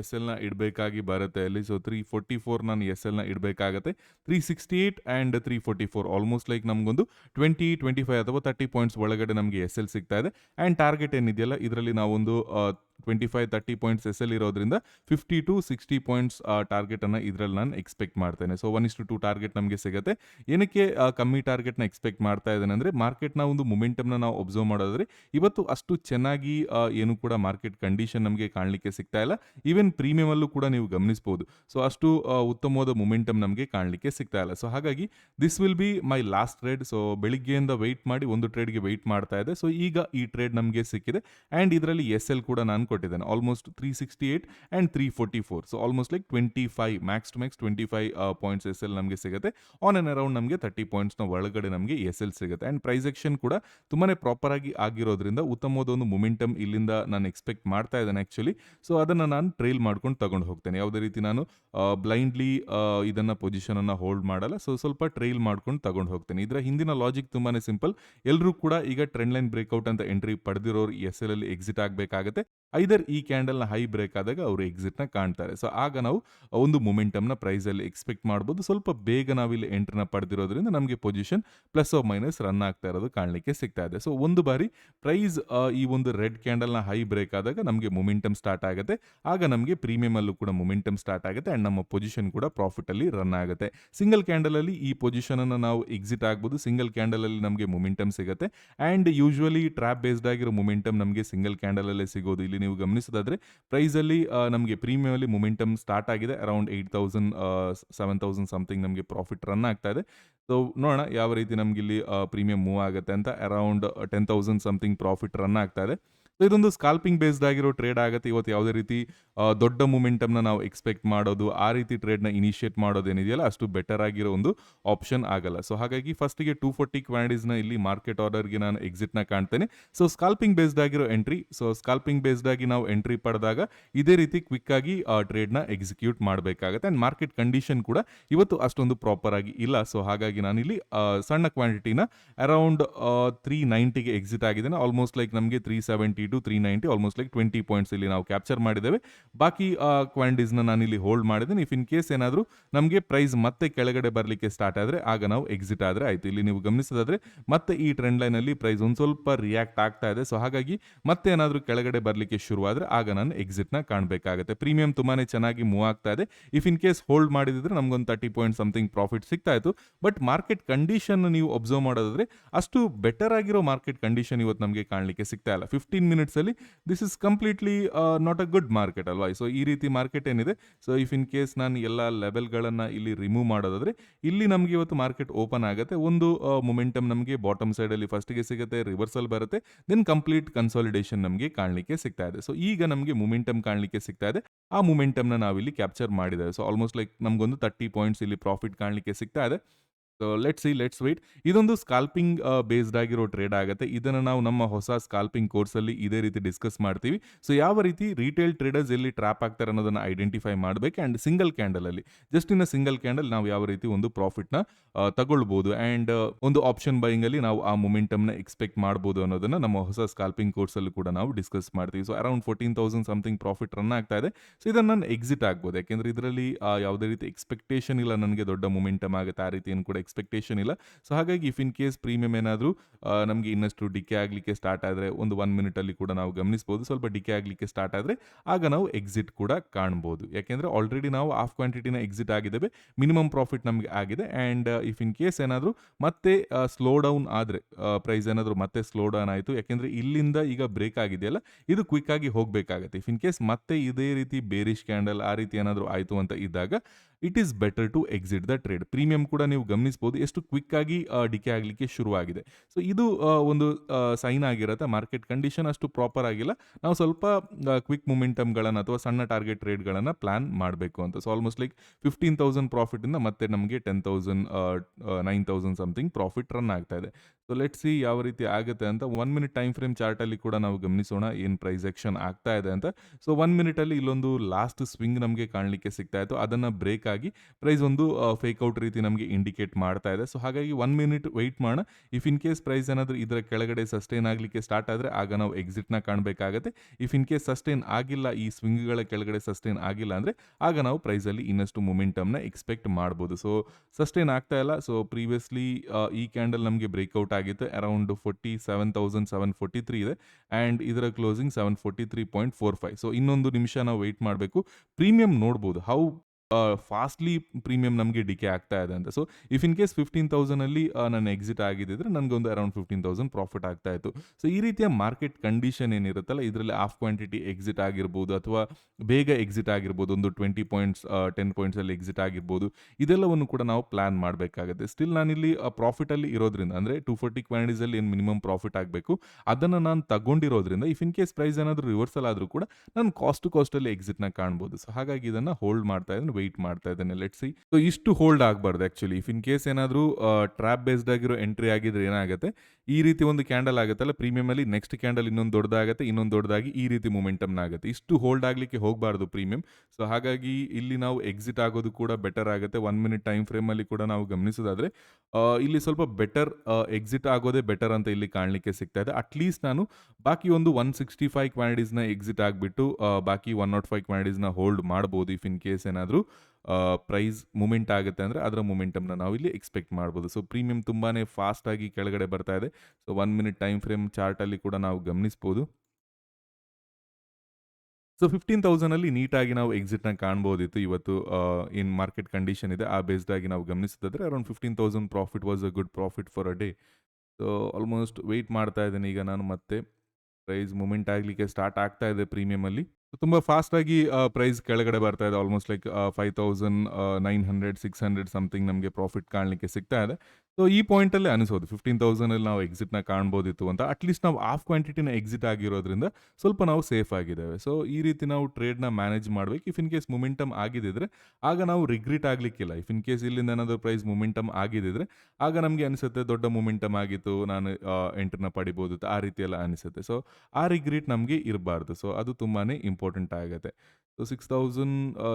ಎಸ್ ಎಲ್ನ ಇಡಬೇಕಾಗಿ ಬರುತ್ತೆ ಅಲ್ಲಿ. ಸೊ ತ್ರೀ ಫೋರ್ಟಿ ಫೋರ್ ನಾನು ಎಸ್ ಎಲ್ನ ಇಡಬೇಕಾಗತ್ತೆ. Three sixty eight and three forty four almost like ನಮಗೊಂದು ಟ್ವೆಂಟಿ ಟ್ವೆಂಟಿ ಫೈವ್ ಅಥವಾ ತರ್ಟಿ ಪಾಯಿಂಟ್ಸ್ ಒಳಗಡೆ ನಮಗೆ ಎಸ್ ಎಲ್ ಸಿಗ್ತಾ ಇದೆ. ಆ್ಯಂಡ್ ಟಾರ್ಗೆಟ್ ಏನಿದೆಯಲ್ಲ, ಇದರಲ್ಲಿ ನಾವೊಂದು twenty five thirty points S L ಇರೋದ್ರಿಂದ ಫಿಫ್ಟಿ ಟು ಸಿಕ್ಸ್ಟಿ ಪಾಯಿಂಟ್ಸ್ ಟಾರ್ಗೆಟನ್ನು ಇದರಲ್ಲಿ ನಾನು ಎಕ್ಸ್ಪೆಕ್ಟ್ ಮಾಡ್ತೇನೆ. ಸೊ ಒನ್ ಇಷ್ಟು ಟು ಟಾರ್ಗೆಟ್ ನಮಗೆ ಸಿಗುತ್ತೆ. ಏನಕ್ಕೆ ಕಮ್ಮಿ ಟಾರ್ಗೆಟ್ನ ಎಕ್ಸ್ಪೆಕ್ಟ್ ಮಾಡ್ತಾ ಇದ್ದೇನೆ ಅಂದರೆ ಮಾರ್ಕೆಟ್ನ ಒಂದು ಮೊಮೆಂಟಮ್ನ ನಾವು ಒಬ್ಸರ್ವ್ ಮಾಡೋದ್ರೆ ಇವತ್ತು ಅಷ್ಟು ಚೆನ್ನಾಗಿ ಏನು ಕೂಡ ಮಾರ್ಕೆಟ್ ಕಂಡೀಷನ್ ನಮಗೆ ಕಾಣಲಿಕ್ಕೆ ಸಿಗ್ತಾ ಇಲ್ಲ. ಈವನ್ ಪ್ರೀಮಿಯಂ ಅಲ್ಲೂ ಕೂಡ ನೀವು ಗಮನಿಸಬಹುದು ಸೊ ಅಷ್ಟು ಉತ್ತಮವಾದ ಮೊಮೆಂಟಮ್ ನಮಗೆ ಕಾಣಲಿಕ್ಕೆ ಸಿಗ್ತಾ ಇಲ್ಲ. ಸೊ ಹಾಗಾಗಿ this will be my last trade so ಬೆಳಿಗ್ಗೆಯಿಂದ ವೆಯ್ಟ್ ಮಾಡಿ ಒಂದು ಟ್ರೇಡ್ಗೆ ವೆಯ್ಟ್ ಮಾಡ್ತಾ ಇದೆ ಸೊ ಈಗ ಈ ಟ್ರೇಡ್ ನಮಗೆ ಸಿಕ್ಕಿದೆ. ಆ್ಯಂಡ್ ಇದರಲ್ಲಿ ಎಸ್ ಎಲ್ ಕೂಡ ನಾನು ಕೊಟ್ಟಿದ್ದೇನೆ. Almost three sixty eight and three forty four so almost like twenty five max to max twenty five points S L ನಮಗೆ ಸಿಗುತ್ತೆ. ಆನ್ ಆ್ಯಂಡ್ ಅರೌಂಡ್ ನಮಗೆ ತರ್ಟಿ ಪಾಯಿಂಟ್ಸ್ನ ಒಳಗಡೆ ನಮಗೆ ಎಸ್ ಎಲ್ ಸಿಗುತ್ತೆ. ಆ್ಯಂಡ್ ಪ್ರೈಸೆಕ್ಷನ್ ಕೂಡ ತುಂಬಾ ಪ್ರಾಪರ್ ಆಗಿ ಆಗಿರೋದ್ರಿಂದ ಉತ್ತಮವಾದ ಒಂದು ಮೊಮೆಂಟಮ್ ಇಲ್ಲಿಂದ ನಾನು ಎಕ್ಸ್ಪೆಕ್ಟ್ ಮಾಡ್ತಾ ಇದ್ದೇನೆ ಆ್ಯಕ್ಚುಲಿ ಸೊ ಅದನ್ನು ನಾನು ಟ್ರೇಲ್ ಮಾಡ್ಕೊಂಡು ತಗೊಂಡು ಹೋಗ್ತೇನೆ. ಯಾವುದೇ ರೀತಿ ನಾನು ಬ್ಲೈಂಡ್ಲಿ ಇದನ್ನು ಪೊಸಿಷನನ್ನು ಹೋಲ್ಡ್ ಮಾಡಲ್ಲ. ಸೊ ಸ್ವಲ್ಪ ಟ್ರೈಲ್ ಮಾಡ್ಕೊಂಡು ತಗೊಂಡು ಹೋಗ್ತೇನೆ. ಇದರ ಹಿಂದಿನ ಲಾಜಿಕ್ ತುಂಬಾ ಸಿಂಪಲ್ ಎಲ್ಲರೂ ಕೂಡ ಈಗ ಟ್ರೆಂಡ್ ಲೈನ್ ಬ್ರೇಕ್ಔಟ್ ಅಂತ ಎಂಟ್ರಿ ಪಡೆದಿರೋರು ಎಸ್ ಎಲ್ ಅಲ್ಲಿ ಎಕ್ಸಿಟ್ ಆಗಬೇಕಾಗುತ್ತೆ. ಐದರ್ ಈ ಕ್ಯಾಂಡಲ್ನ ಹೈ ಬ್ರೇಕ್ ಆದಾಗ ಅವರು ಎಕ್ಸಿಟ್ನ ಕಾಣ್ತಾರೆ. ಸೊ, ಆಗ ನಾವು ಒಂದು ಮೊಮೆಂಟಮ್ನ ಪ್ರೈಸಲ್ಲಿ ಎಕ್ಸ್ಪೆಕ್ಟ್ ಮಾಡ್ಬೋದು. ಸ್ವಲ್ಪ ಬೇಗ ನಾವಿಲ್ಲಿ ಎಂಟ್ರನ್ನ ಪಡೆದಿರೋದ್ರಿಂದ ನಮಗೆ position plus of minus run ಆಗ್ತಾ ಇರೋದು ಕಾಣಲಿಕ್ಕೆ ಸಿಗ್ತಾ ಇದೆ. ಸೊ, ಒಂದು ಬಾರಿ ಪ್ರೈಸ್ ಈ ಒಂದು ರೆಡ್ ಕ್ಯಾಂಡಲ್ನ ಹೈ ಬ್ರೇಕ್ ಆದಾಗ ನಮಗೆ ಮೊಮೆಂಟಮ್ ಸ್ಟಾರ್ಟ್ ಆಗುತ್ತೆ. ಆಗ ನಮಗೆ ಪ್ರೀಮಿಯಂ ಅಲ್ಲೂ ಕೂಡ ಮೊಮೆಂಟಮ್ ಸ್ಟಾರ್ಟ್ ಆಗುತ್ತೆ ಆ್ಯಂಡ್ ನಮ್ಮ ಪೊಸಿಷನ್ ಕೂಡ ಪ್ರಾಫಿಟ್ ಅಲ್ಲಿ ರನ್ ಆಗುತ್ತೆ. ಸಿಂಗಲ್ ಕ್ಯಾಂಡಲ್ ಅಲ್ಲಿ ಈ ಪೊಸಿಷನ್ ಅನ್ನು ನಾವು ಎಕ್ಸಿಟ್ ಆಗ್ಬೋದು. ಸಿಂಗಲ್ ಕ್ಯಾಂಡಲ್ ಅಲ್ಲಿ ನಮಗೆ ಮೊಮೆಂಟಮ್ ಸಿಗುತ್ತೆ ಆ್ಯಂಡ್ ಯೂಶುವಲಿ ಟ್ರ್ಯಾಪ್ ಬೇಸ್ಡ್ ಆಗಿರೋ ಮೊಮೆಂಟಮ್ ನಮಗೆ ಸಿಂಗಲ್ ಕ್ಯಾಂಡಲ್ ಅಲ್ಲೇ ಸಿಗೋದು. ಇಲ್ಲಿ ನೀವು ಗಮನಿಸೋದಾದರೆ ಪ್ರೈಸಲ್ಲಿ ನಮಗೆ ಪ್ರೀಮಿಯಮಲ್ಲಿ ಮೊಮೆಂಟಮ್ ಸ್ಟಾರ್ಟ್ ಆಗಿದೆ. Around eight thousand seven thousand something ನಮಗೆ ಪ್ರಾಫಿಟ್ ರನ್ ಆಗ್ತಾ ಇದೆ. ಸೊ ನೋಡೋಣ ಯಾವ ರೀತಿ ನಮಗೆ ಇಲ್ಲಿ ಪ್ರೀಮಿಯಂ ಮೂವ್ ಆಗುತ್ತೆ ಅಂತ. Around ten thousand something profit run ಆಗ್ತಾ ಇದೆ. ಸೊ ಇದೊಂದು ಸ್ಕಾಲ್ಪಿಂಗ್ ಬೇಸ್ಡ್ ಆಗಿರೋ ಟ್ರೇಡ್ ಆಗುತ್ತೆ. ಇವತ್ತು ಯಾವುದೇ ರೀತಿ ದೊಡ್ಡ ಮೂಮೆಂಟಮ್ನ ನಾವು ಎಕ್ಸ್ಪೆಕ್ಟ್ ಮಾಡೋದು, ಆ ರೀತಿ ಟ್ರೇಡ್ನ ಇನಿಷಿಯೇಟ್ ಮಾಡೋದು ಏನಿದೆಯಲ್ಲ, ಅಷ್ಟು ಬೆಟರ್ ಆಗಿರೋ ಒಂದು ಆಪ್ಷನ್ ಆಗಲ್ಲ. ಸೊ ಹಾಗಾಗಿ ಫಸ್ಟಿಗೆ ಟೂ ಫೋರ್ಟಿ ನ ಇಲ್ಲಿ ಮಾರ್ಕೆಟ್ ಆರ್ಡರ್ಗೆ ನಾನು ಎಕ್ಸಿಟ್ನ ಕಾಣ್ತೇನೆ. ಸೊ ಸ್ಕಾಲ್ಪಿಂಗ್ ಬೇಸ್ಡ್ ಆಗಿರೋ ಎಂಟ್ರಿ ಸೊ ಸ್ಕಾಲ್ಪಿಂಗ್ ಬೇಸ್ಡ್ ಆಗಿ ನಾವು ಎಂಟ್ರಿ ಪಡೆದಾಗ ಇದೇ ರೀತಿ ಕ್ವಿಕ್ ಆಗಿ ಟ್ರೇಡ್ನ ಎಕ್ಸಿಕ್ಯೂಟ್ ಮಾಡಬೇಕಾಗುತ್ತೆ. ಆ್ಯಂಡ್ ಮಾರ್ಕೆಟ್ ಕಂಡೀಷನ್ ಕೂಡ ಇವತ್ತು ಅಷ್ಟೊಂದು ಪ್ರಾಪರ್ ಆಗಿ ಇಲ್ಲ. ಸೊ ಹಾಗಾಗಿ ನಾನು ಇಲ್ಲಿ ಸಣ್ಣ ಕ್ವಾಂಟಿಟಿನ ಅರೌಂಡ್ ತ್ರೀ ನೈಂಟಿಗೆ ಎಕ್ಸಿಟ್ ಆಗಿದ್ದೇನೆ. ಆಲ್ಮೋಸ್ಟ್ ಲೈಕ್ ನಮಗೆ three seventy to three ninety almost like twenty points ಇಲ್ಲಿ ನಾವು ಕ್ಯಾಪ್ಚರ್ ಮಾಡಿದ್ದೇವೆ. ಬಾಕಿ ನಾನು ಇಲ್ಲಿ ಹೋಲ್ಡ್ ಮಾಡಿದ್ದೀನಿ. ಇಫ್ ಇನ್ ಕೇಸ್ ಏನಾದರೂ ನಮಗೆ ಪ್ರೈಸ್ ಮತ್ತೆ ಕೆಳಗಡೆ ಬರಲಿಕ್ಕೆ ಸ್ಟಾರ್ಟ್ ಆದರೆ, ಆಗ ನಾವು ಎಕ್ಸಿಟ್ ಆದರೆ ಆಯಿತು. ಇಲ್ಲಿ ನೀವು ಗಮನಿಸೋದಾದ್ರೆ ಮತ್ತೆ ಈ ಟ್ರೆಂಡ್ ಲೈನಲ್ಲಿ ಪ್ರೈಸ್ ಒಂದು ಸ್ವಲ್ಪ ರಿಯಾಕ್ಟ್ ಆಗ್ತಾ ಇದೆ. ಸೊ ಹಾಗಾಗಿ ಮತ್ತೆ ಏನಾದರೂ ಕೆಳಗಡೆ ಬರಲಿಕ್ಕೆ ಶುರುವಾದರೆ ಆಗ ನಾನು ಎಕ್ಸಿಟ್ನ ಕಾಣಬೇಕಾಗುತ್ತೆ. ಪ್ರೀಮಿಯಂ ತುಂಬಾ ಚೆನ್ನಾಗಿ ಮೂವ್ ಆಗ್ತಾ ಇದೆ. ಇಫ್ ಇನ್ ಕೇಸ್ ಹೋಲ್ಡ್ ಮಾಡಿದ್ರೆ ನಮಗೊಂದು ತರ್ಟಿ ಪಾಯಿಂಟ್ ಸಮಥಿಂಗ್ ಪ್ರಾಫಿಟ್ ಸಿಗ್ತಾ ಇತ್ತು. ಬಟ್ ಮಾರ್ಕೆಟ್ ಕಂಡೀಷನ್ ನೀವು ಅಬ್ಸರ್ವ್ ಮಾಡೋದಾದ್ರೆ ಅಷ್ಟು ಬೆಟರ್ ಆಗಿರೋ ಮಾರ್ಕೆಟ್ ಕಂಡೀಷನ್ ಇವತ್ತು ನಮಗೆ ಕಾಣಲಿಕ್ಕೆ ಸಿಗ್ತಾ ಇಲ್ಲ. Fifteen ಮಿನಿಟ್ಸಲ್ಲಿ this is completely not a good market ಅಲ್ವಾ? ಸೊ ಈ ರೀತಿ ಮಾರ್ಕೆಟ್ ಏನಿದೆ? ಸೊ ಇಫ್ ಇನ್ ಕೇಸ್ ನಾನು ಎಲ್ಲ ಲೆವೆಲ್ಗಳನ್ನು ಇಲ್ಲಿ ರಿಮೂವ್ ಮಾಡೋದಾದ್ರೆ, ಇಲ್ಲಿ ನಮಗೆ ಇವತ್ತು ಮಾರ್ಕೆಟ್ ಓಪನ್ ಆಗುತ್ತೆ. ಒಂದು ಮೊಮೆಂಟಮ್ ನಮಗೆ ಬಾಟಮ್ ಸೈಡಲ್ಲಿ ಫಸ್ಟಿಗೆ ಸಿಗುತ್ತೆ ರಿವರ್ಸಲ್ ಬರುತ್ತೆ ದೆನ್ ಕಂಪ್ಲೀಟ್ ಕನ್ಸಾಲಿಡೇಷನ್ ನಮಗೆ ಕಾಣಲಿಕ್ಕೆ ಸಿಗ್ತಾ ಇದೆ. ಸೊ ಈಗ ನಮಗೆ ಮೊಮೆಂಟಮ್ ಕಾಣಲಿಕ್ಕೆ ಸಿಗ್ತಾ ಇದೆ. ಆ ಮೊಮೆಂಟಮ್ನ ನಾವಿಲ್ಲಿ ಕ್ಯಾಪ್ಚರ್ ಮಾಡಿದ್ದೇವೆ. ಸೊ ಆಲ್ಮೋಸ್ಟ್ ಲೈಕ್ ನಮಗೊಂದು ತರ್ಟಿ ಪಾಯಿಂಟ್ಸ್ ಇಲ್ಲಿ ಪ್ರಾಫಿಟ್ ಕಾಣಲಿಕ್ಕೆ ಸಿಗ್ತಾ ಇದೆ. So let's see let's wait ಇದೊಂದು ಸ್ಕಾಲ್ಪಿಂಗ್ ಬೇಸ್ಡ್ ಆಗಿರೋ ಟ್ರೇಡ್ ಆಗುತ್ತೆ. ಇದನ್ನು ನಾವು ನಮ್ಮ ಹೊಸ ಸ್ಕಾಲ್ಪಿಂಗ್ ಕೋರ್ಸಲ್ಲಿ ಇದೇ ರೀತಿ ಡಿಸ್ಕಸ್ ಮಾಡ್ತೀವಿ. ಸೊ ಯಾವ ರೀತಿ ರಿಟೇಲ್ ಟ್ರೇಡರ್ಸ್ ಎಲ್ಲಿ ಟ್ರ್ಯಾಪ್ ಆಗ್ತಾರೆ ಅನ್ನೋದನ್ನು ಐಡೆಂಟಿಫೈ ಮಾಡಬೇಕು ಆ್ಯಂಡ್ ಸಿಂಗಲ್ ಕ್ಯಾಂಡಲಲ್ಲಿ ಜಸ್ಟ್ ಇನ್ ಸಿಂಗಲ್ ಕ್ಯಾಂಡಲ್ ನಾವು ಯಾವ ರೀತಿ ಒಂದು ಪ್ರಾಫಿಟ್ನ ತಗೊಳ್ಬೋದು ಆ್ಯಂಡ್ ಒಂದು ಆಪ್ಷನ್ ಬೈಯಿಂಗಲ್ಲಿ ನಾವು ಆ ಮೊಮೆಂಟಮ್ನ ಎಕ್ಸ್ಪೆಕ್ಟ್ ಮಾಡ್ಬೋದು ಅನ್ನೋದನ್ನು ನಮ್ಮ ಹೊಸ ಸ್ಕಾಲ್ಪಿಂಗ್ ಕೋರ್ಸಲ್ಲಿ ಕೂಡ ನಾವು ಡಿಸ್ಕಸ್ ಮಾಡ್ತೀವಿ. So around fourteen thousand something profit run ಆಗ್ತಾ ಇದೆ. ಸೊ ಇದನ್ನು ನಾನು ಎಕ್ಸಿಟ್ ಆಗ್ಬೋದು. ಯಾಕೆಂದರೆ ಇದರಲ್ಲಿ ಯಾವುದೇ ರೀತಿ ಎಕ್ಸ್ಪೆಕ್ಟೇಷನ್ ಇಲ್ಲ. ನನಗೆ ದೊಡ್ಡ ಮೊಮೆಂಟಮ್ ಆಗುತ್ತೆ. ಆ ರೀತಿ ಏನು ಕೂಡ ಎಕ್ಸ್ಪೆಕ್ಟೇಷನ್ ಇಲ್ಲ. ಸೊ ಹಾಗಾಗಿ ಇಫ್ ಇನ್ ಕೇಸ್ ಪ್ರೀಮಿಯಂ ಏನಾದರೂ ನಮಗೆ ಇನ್ನಷ್ಟು ಡಿಕೆ ಆಗಲಿಕ್ಕೆ ಸ್ಟಾರ್ಟ್ ಆದರೆ ಒಂದು ಒನ್ ಮಿನಿಟಲ್ಲಿ ಕೂಡ ನಾವು ಗಮನಿಸ್ಬೋದು. ಸ್ವಲ್ಪ ಡಿಕೆ ಆಗಲಿಕ್ಕೆ ಸ್ಟಾರ್ಟ್ ಆದರೆ ಆಗ ನಾವು ಎಕ್ಸಿಟ್ ಕೂಡ ಕಾಣ್ಬೋದು. ಯಾಕೆಂದರೆ ಆಲ್ರೆಡಿ ನಾವು ಆಫ್ ಕ್ವಾಂಟಿಟಿನ ಎಕ್ಸಿಟ್ ಆಗಿದ್ದೇವೆ. ಮಿನಿಮಮ್ ಪ್ರಾಫಿಟ್ ನಮಗೆ ಆಗಿದೆ. ಆ್ಯಂಡ್ ಇಫ್ ಇನ್ ಕೇಸ್ ಏನಾದರೂ ಮತ್ತೆ ಸ್ಲೋ ಡೌನ್ ಆದರೆ ಪ್ರೈಸ್ ಏನಾದರೂ ಮತ್ತೆ ಸ್ಲೋ ಡೌನ್ ಆಯಿತು. ಯಾಕೆಂದರೆ ಇಲ್ಲಿಂದ ಈಗ ಬ್ರೇಕ್ ಆಗಿದೆಯಲ್ಲ, ಇದು ಕ್ವಿಕ್ ಆಗಿ ಹೋಗಬೇಕಾಗತ್ತೆ. ಇಫ್ ಇನ್ ಕೇಸ್ ಮತ್ತೆ ಇದೇ ರೀತಿ ಬೇರಿಶ್ ಕ್ಯಾಂಡಲ್ ಆ ರೀತಿ ಏನಾದರೂ ಆಯಿತು ಅಂತ ಇದ್ದಾಗ it is better to exit the trade premium ಕೂಡ ನೀವು ಗಮನಿಸಬಹುದು ಎಷ್ಟು ಕ್ವಿಕ್ ಆಗಿ ಡಿಕೆ ಆಗಲಿಕ್ಕೆ ಶುರುವಾಗಿದೆ. ಸೊ ಇದು ಒಂದು ಸೈನ್ ಆಗಿರುತ್ತೆ. ಮಾರ್ಕೆಟ್ ಕಂಡೀಷನ್ ಅಷ್ಟು ಪ್ರಾಪರ್ ಆಗಿಲ್ಲ. ನಾವು ಸ್ವಲ್ಪ ಕ್ವಿಕ್ ಮೂಮೆಂಟಮ್ಗಳನ್ನು ಅಥವಾ ಸಣ್ಣ ಟಾರ್ಗೆಟ್ ಟ್ರೇಡ್ಗಳನ್ನು ಪ್ಲಾನ್ ಮಾಡಬೇಕು ಅಂತ. So almost like fifteen thousand ಪ್ರಾಫಿಟಿಂದ ಮತ್ತೆ ನಮಗೆ ten thousand nine thousand something profit run ಆಗ್ತಾ ಇದೆ. ಸೊ ಲೆಟ್ ಸಿ ಯಾವ ರೀತಿ ಆಗುತ್ತೆ ಅಂತ ಒನ್ ಮಿನಿಟ್ ಟೈಮ್ ಫ್ರೇಮ್ ಚಾರ್ಟಲ್ಲಿ ಕೂಡ ನಾವು ಗಮನಿಸೋಣ ಏನು ಪ್ರೈಸ್ ಆಕ್ಷನ್ ಆಗ್ತಾ ಇದೆ ಅಂತ. ಸೊ ಒನ್ ಮಿನಿಟಲ್ಲಿ ಇಲ್ಲೊಂದು ಲಾಸ್ಟ್ ಸ್ವಿಂಗ್ ನಮಗೆ ಕಾಣಲಿಕ್ಕೆ ಸಿಗ್ತಾ ಇತ್ತು. ಅದನ್ನು ಬ್ರೇಕ್ ಆಗಿ ಪ್ರೈಸ್ ಒಂದು ಫೇಕ್ ಔಟ್ ರೀತಿ ನಮಗೆ ಇಂಡಿಕೇಟ್ ಮಾಡ್ತಾ ಇದೆ. ಸೊ ಹಾಗಾಗಿ ಒನ್ ಮಿನಿಟ್ ವೆಯ್ಟ್ ಮಾಡೋಣ. ಇಫ್ ಇನ್ ಕೇಸ್ ಪ್ರೈಸ್ ಏನಾದರೂ ಇದರ ಕೆಳಗಡೆ ಸಸ್ಟೈನ್ ಆಗಲಿಕ್ಕೆ ಸ್ಟಾರ್ಟ್ ಆದರೆ ಆಗ ನಾವು ಎಕ್ಸಿಟ್ನ ಕಾಣಬೇಕಾಗತ್ತೆ. ಇಫ್ ಇನ್ ಕೇಸ್ ಸಸ್ಟೈನ್ ಆಗಿಲ್ಲ, ಈ ಸ್ವಿಂಗ್ಗಳ ಕೆಳಗಡೆ ಸಸ್ಟೈನ್ ಆಗಿಲ್ಲ ಅಂದರೆ ಆಗ ನಾವು ಪ್ರೈಸಲ್ಲಿ ಇನ್ನಷ್ಟು ಮೊಮೆಂಟಮ್ನ ಎಕ್ಸ್ಪೆಕ್ಟ್ ಮಾಡ್ಬೋದು. ಸೊ ಸಸ್ಟೈನ್ ಆಗ್ತಾ ಇಲ್ಲ. ಸೊ ಪ್ರೀವಿಯಸ್ಲಿ ಈ ಕ್ಯಾಂಡಲ್ ನಮಗೆ ಬ್ರೇಕ್ಔಟ್ ಆಗಿತ್ತು. Around forty seven thousand seven forty three ಇದೆ. ಆ್ಯಂಡ್ ಇದರ closing seven forty three point four five so ಇನ್ನೊಂದು ನಿಮಿಷ ನಾವು ವೆಯ್ಟ್ ಮಾಡಬೇಕು. ಪ್ರೀಮಿಯಂ ನೋಡ್ಬೋದು. ಹೌ ಫಾಸ್ಟ್ಲಿ ಪ್ರೀಮಿಯಂ ನಮಗೆ ಡಿಕೆ ಆಗ್ತಾ ಇದೆ ಅಂತ. So if in case fifteen ತೌಸಂಡಲ್ಲಿ ನಾನು ಎಕ್ಸಿಟ್ ಆಗಿದ್ದಿದ್ರೆ ನನಗೊಂದು ಅರೌಂಡ್ ಫಿಫ್ಟೀನ್ ತೌಸಂಡ್ ಪ್ರಾಫಿಟ್ ಆಗ್ತಾ ಇತ್ತು. ಸೊ ಈ ರೀತಿಯ ಮಾರ್ಕೆಟ್ ಕಂಡೀಷನ್ ಏನಿರುತ್ತಲ್ಲ, ಇದರಲ್ಲಿ ಆಫ್ ಕ್ವಾಂಟಿಟಿ ಎಕ್ಸಿಟ್ ಆಗಿರ್ಬೋದು ಅಥವಾ ಬೇಗ ಎಕ್ಸಿಟ್ ಆಗಿರ್ಬೋದು, ಒಂದು ಟ್ವೆಂಟಿ ಪಾಯಿಂಟ್ಸ್ ಟೆನ್ ಪಾಯಿಂಟ್ಸಲ್ಲಿ ಎಕ್ಸಿಟ್ ಆಗಿರ್ಬೋದು, ಇದೆಲ್ಲವನ್ನು ಕೂಡ ನಾವು ಪ್ಲಾನ್ ಮಾಡಬೇಕಾಗುತ್ತೆ. ಸ್ಟಿಲ್ ನಾನಿಲ್ಲಿ ಪ್ರಾಫಿಟಲ್ಲಿ ಇರೋದ್ರಿಂದ, ಅಂದರೆ ಟು ಫೋರ್ಟಿ ಕ್ವಾಂಟಿಸಲ್ಲಿ ಏನು ಮಿನಿಮಮ್ ಪ್ರಾಫಿಟ್ ಆಗಬೇಕು, ಅದನ್ನು ನಾನು ತಗೊಂಡಿರೋದ್ರಿಂದ ಇಫ್ ಇನ್ ಕೇಸ್ ಪ್ರೈಸ್ ಏನಾದರೂ ರಿವರ್ಸಲ್ ಆದರೂ ಕೂಡ, ನಾನು ಕಾಸ್ಟ್ ಟು ಕಾಸ್ಟಲ್ಲಿ ಎಕ್ಸಿಟ್ನ ಕಾಣ್ಬೋದು. ಸೊ ಹಾಗಾಗಿ ಇದನ್ನು ಹೋಲ್ಡ್ ಮಾಡ್ತಾ ಇದ್ದೀನಿ. ವೆಯ್ಟ್ ಮಾಡ್ತಾ ಇದ್ದೇನೆ. ಲೆಟ್ ಸಿ ಸೊ ಇಷ್ಟು ಹೋಲ್ಡ್ ಆಗಬಾರ್ದು ಆ್ಯಕ್ಚುಲಿ ಇಫ್ ಇನ್ ಕೇಸ್ ಏನಾದರೂ ಟ್ರ್ಯಾಪ್ ಬೇಸ್ಡ್ ಆಗಿರೋ ಎಂಟ್ರಿ ಆಗಿದ್ರೆ ಏನಾಗುತ್ತೆ? ಈ ರೀತಿ ಒಂದು ಕ್ಯಾಂಡಲ್ ಆಗುತ್ತಲ್ಲ ಪ್ರೀಮಿಯಮಲ್ಲಿ ನೆಕ್ಸ್ಟ್ ಕ್ಯಾಂಡಲ್ ಇನ್ನೊಂದು ದೊಡ್ಡದಾಗುತ್ತೆ, ಇನ್ನೊಂದು ದೊಡ್ಡದಾಗಿ ಈ ರೀತಿ ಮೊಮೆಂಟಮ್ನ ಆಗುತ್ತೆ ಇಷ್ಟು ಹೋಲ್ಡ್ ಆಗಲಿಕ್ಕೆ ಹೋಗಬಾರ್ದು ಪ್ರೀಮಿಯಂ ಸೊ ಹಾಗಾಗಿ ಇಲ್ಲಿ ನಾವು ಎಕ್ಸಿಟ್ ಆಗೋದು ಕೂಡ ಬೆಟರ್ ಆಗುತ್ತೆ. ಒನ್ ಮಿನಿಟ್ ಟೈಮ್ ಫ್ರೇಮಲ್ಲಿ ಕೂಡ ನಾವು ಗಮನಿಸೋದಾದರೆ ಇಲ್ಲಿ ಸ್ವಲ್ಪ ಬೆಟರ್ ಎಕ್ಸಿಟ್ ಆಗೋದೇ ಬೆಟರ್ ಅಂತ ಇಲ್ಲಿ ಕಾಣಲಿಕ್ಕೆ ಸಿಗ್ತಾ ಇದೆ. ಅಟ್ಲೀಸ್ಟ್ ನಾನು ಬಾಕಿ ಒಂದು ಒನ್ ಸಿಕ್ಸ್ಟಿ ಫೈವ್ ಕ್ವಾಂಟಿಟೀಸ್ನ ಎಕ್ಸಿಟ್ ಆಗಿಬಿಟ್ಟು ಬಾಕಿ ಒನ್ ನಾಟ್ ಫೈವ್ ಕ್ವಾಂಟಿಟೀಸ್ನ ಹೋಲ್ಡ್ ಮಾಡ್ಬೋದು ಇಫ್ ಇನ್ ಕೇಸ್ ಏನಾದರೂ. ಪ್ರೈಸ್ ಮೂಮೆಂಟ್ ಆಗುತ್ತೆ ಅಂದರೆ ಅದರ ಮೂಮೆಂಟಮ್ನ ನಾವು ಇಲ್ಲಿ ಎಕ್ಸ್ಪೆಕ್ಟ್ ಮಾಡ್ಬೋದು. ಸೊ ಪ್ರೀಮಿಯಂ ತುಂಬಾ ಫಾಸ್ಟಾಗಿ ಕೆಳಗಡೆ ಬರ್ತಾ ಇದೆ. So one minute time frame ಚಾರ್ಟಲ್ಲಿ ಕೂಡ ನಾವು ಗಮನಿಸ್ಬೋದು. ಸೊ ಫಿಫ್ಟೀನ್ ತೌಸಂಡಲ್ಲಿ ನೀಟಾಗಿ ನಾವು ಎಕ್ಸಿಟ್ನ ಕಾಣ್ಬೋದಿತ್ತು. ಇವತ್ತು ಏನು ಮಾರ್ಕೆಟ್ ಕಂಡೀಷನ್ ಇದೆ. ಆ ಬೇಸ್ಡ್ ಆಗಿ ನಾವು ಗಮನಿಸಿದ್ರೆ around fifteen thousand profit was a good profit for a day so almost wait ಮಾಡ್ತಾ ಇದ್ದೀನಿ. ಈಗ ನಾನು ಮತ್ತೆ ಪ್ರೈಸ್ ಮೂಮೆಂಟ್ ಆಗಲಿಕ್ಕೆ ಸ್ಟಾರ್ಟ್ ಆಗ್ತಾ ಇದೆ ಪ್ರೀಮಿಯಮಲ್ಲಿ. ತುಂಬ ಫಾಸ್ಟ್ ಆಗಿ ಪ್ರೈಸ್ ಕೆಳಗಡೆ ಬರ್ತಾ ಇದೆ. Almost like five thousand nine hundred six hundred something ನಮಗೆ ಪ್ರಾಫಿಟ್ ಕಾಣಲಿಕ್ಕೆ ಸಿಗ್ತಾ ಇದೆ. ಸೊ ಈ ಪಾಯಿಂಟಲ್ಲೇ ಅನಿಸೋದು 15,000 ಅಲ್ಲಿ ನಾವು ಎಕ್ಸಿಟ್‌ನ ಕಾಣ್ಬೋದಿತ್ತು ಅಂತ. ಅಟ್‌ಲೀಸ್ಟ್ ನಾವು ಹಾಫ್ ಕ್ವಾಂಟಿಟಿನ ಎಕ್ಸಿಟ್ ಆಗಿರೋದ್ರಿಂದ ಸ್ವಲ್ಪ ನಾವು ಸೇಫ್ ಆಗಿದ್ದೇವೆ. ಸೊ ಈ ರೀತಿ ನಾವು ಟ್ರೇಡ್‌ನ ಮ್ಯಾನೇಜ್ ಮಾಡಬೇಕು ಇಫ್ ಇನ್ ಕೇಸ್ ಮೊಮೆಂಟಮ್ ಆಗಿದಿದ್ರೆ ಆಗ ನಾವು ರಿಗ್ರೆಟ್ ಆಗ್ಲಿಕ್ಕಿಲ್ಲ. ಇಫ್ ಇನ್ ಕೇಸ್ ಇಲ್ಲಿಂದ ಏನಾದರೂ ಪ್ರೈಸ್ ಮೊಮೆಂಟಮ್ ಆಗಿದಿದ್ರೆ ಆಗ ನಮಗೆ ಅನಿಸುತ್ತೆ ದೊಡ್ಡ ಮೊಮೆಂಟಮ್ ಆಗಿತ್ತು. ನಾನು ಎಂಟ್ರನ್ನ ಪಡಿಬೋದು. ಆ ರೀತಿ ಎಲ್ಲ ಅನಿಸುತ್ತೆ. ಸೊ ಆ ರಿಗ್ರೆಟ್ ನಮಗೆ ಇರಬಾರ್ದು. ಸೊ ಅದು ತುಂಬಾನೇ ಇಂಪಾರ್ಟೆಂಟ್ ಆಗತ್ತೆ. ಸೊ ಸಿಕ್ಸ್ ತೌಸಂಡ್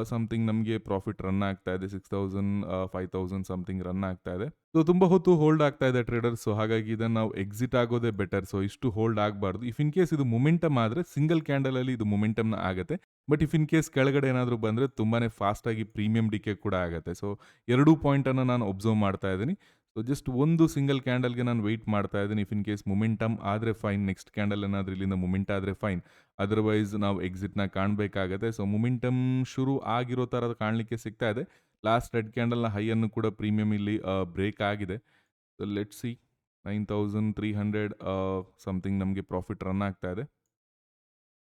ಸಮಥಿಂಗ್ ನಮಗೆ ಪ್ರಾಫಿಟ್ ರನ್ ಆಗ್ತಾ ಇದೆ. Six thousand five thousand something run ಆಗ್ತಾ ಇದೆ. ಸೊ ತುಂಬ ಹೊತ್ತು ಹೋಲ್ಡ್ ಆಗ್ತಾ ಇದೆ ಟ್ರೇಡರ್ಸ್. ಸೊ ಹಾಗಾಗಿ ಇದನ್ನ ನಾವು ಎಕ್ಸಿಟ್ ಆಗೋದೇ ಬೆಟರ್. ಸೊ ಇಷ್ಟು ಹೋಲ್ಡ್ ಆಗಬಾರ್ದು. ಇಫ್ ಇನ್ ಕೇಸ್ ಇದು ಮೊಮೆಂಟಮ್ ಆದರೆ ಸಿಂಗಲ್ ಕ್ಯಾಂಡಲ್ ಅಲ್ಲಿ ಇದು ಮೊಮೆಂಟಮ್‌ನ ಆಗುತ್ತೆ ಬಟ್ ಇಫ್ ಇನ್ ಕೇಸ್ ಕೆಳಗಡೆ ಏನಾದರೂ ಬಂದ್ರೆ, ತುಂಬಾನೇ ಫಾಸ್ಟಾಗಿ ಪ್ರೀಮಿಯಂ ಡಿಕೆ ಕೂಡ ಆಗುತ್ತೆ ಸೊ ಎರಡೂ ಪಾಯಿಂಟನ್ನು ನಾನು ಒಬ್ಸರ್ವ್ ಮಾಡ್ತಾ ಇದ್ದೀನಿ. ಸೊ ಜಸ್ಟ್ ಒಂದು ಸಿಂಗಲ್ ಕ್ಯಾಂಡಲ್‌ಗೆ ನಾನು ವೆಯ್ಟ್ ಮಾಡ್ತಾ ಇದ್ದೀನಿ. ಇಫ್ ಇನ್ ಕೇಸ್ ಮೊಮೆಂಟಮ್ ಆದರೆ ಫೈನ್. ನೆಕ್ಸ್ಟ್ ಕ್ಯಾಂಡಲ್ ಏನಾದರೂ ಇಲ್ಲಿಂದ ಮೊಮೆಂಟ್ ಆದರೆ ಫೈನ್. ಅದರ್ವೈಸ್ ನಾವು ಎಕ್ಸಿಟ್‌ನ ಕಾಣಬೇಕಾಗತ್ತೆ. ಸೊ ಮೊಮೆಂಟಮ್ ಶುರು ಆಗಿರೋ ಥರ ಕಾಣಲಿಕ್ಕೆ ಸಿಗ್ತಾ ಇದೆ. ಲಾಸ್ಟ್ ರೆಡ್ ಕ್ಯಾಂಡಲ್‌ನ ಹೈಯನ್ನು ಕೂಡ ಪ್ರೀಮಿಯಂ ಇಲ್ಲಿ ಬ್ರೇಕ್ ಆಗಿದೆ. ಸೊ ನೈನ್ ಸಿ 9300 ಅ, ಸಮಥಿಂಗ್ ನಮಗೆ ಪ್ರಾಫಿಟ್ ರನ್ ಆಗ್ತಾ ಇದೆ.